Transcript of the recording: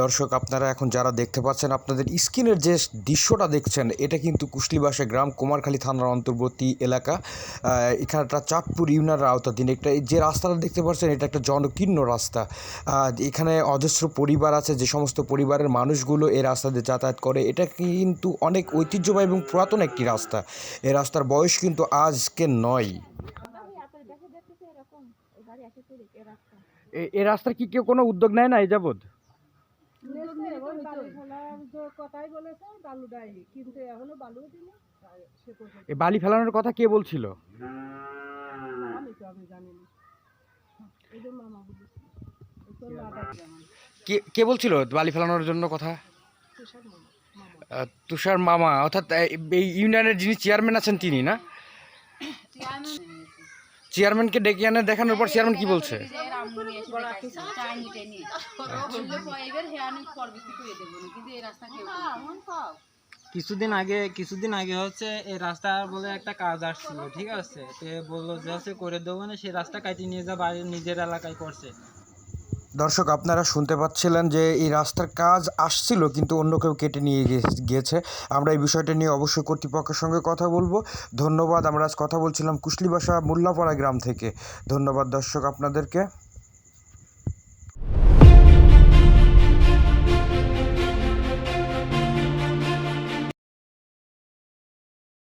দর্শক আপনারা এখন যারা দেখতে পাচ্ছেন আপনাদের স্ক্রিনের যে দৃশ্যটা দেখছেন এটা কিন্তু কুশলিবাসা গ্রাম কুমারখালী থানার অন্তর্বর্তী এলাকা। এখানটা চাঁদপুর ইউনিয়নের আওতাধীন একটা যে রাস্তাটা দেখতে পাচ্ছেন এটা একটা জনকীর্ণ রাস্তা। এখানে অজস্র পরিবার আছে যে সমস্ত পরিবারের মানুষগুলো এই রাস্তা দিয়ে যাতায়াত করে। এটা কিন্তু অনেক ঐতিহ্যবাহী এবং পুরাতন একটি রাস্তা। এই রাস্তার বয়স কিন্তু আজকে নয়। এ রাস্তার কি কেউ কোনো উদ্যোগ নেয় না এই যাবৎ? কথাই বলেছে বালু দেয় কিন্তু এখনও বালু এই বালি ফেলানোর কথা কে বলছিল? আমি তো আমি জানি না। এই যে মামা বলেছে। কে কে বলছিল বালি ফেলানোর জন্য কথা? তুষার মামা অর্থাৎ এই ইউনিয়নের যিনি চেয়ারম্যান আছেন তিনি না? চেয়ারম্যানকে ডেকে আনে দেখানোর পর চেয়ারম্যান কি বলছে? কিছুদিন আগে কিছুদিন আগে হচ্ছে এই রাস্তা বলে একটা কাজ আসছিল, ঠিক আছে? তো বলল যে হচ্ছে করে দেবো না সেই রাস্তা কাটিয়ে নিয়ে যা, বাড়ির নিজের এলাকায় করছে। দর্শক, আপনারা শুনতে পাচ্ছিলেন যে এই রাস্তার কাজ আসছিল, কিন্তু অন্য কেউ কেটে নিয়ে গিয়েছে আমরা এই বিষয়টা নিয়ে অবশ্যই কর্তৃপক্ষের সঙ্গে কথা বলব। ধন্যবাদ, আমরা আজ কথা বলছিলাম কুশলিবাসা, মোল্লাপাড়া গ্রাম থেকে। ধন্যবাদ দর্শক আপনাদেরকে।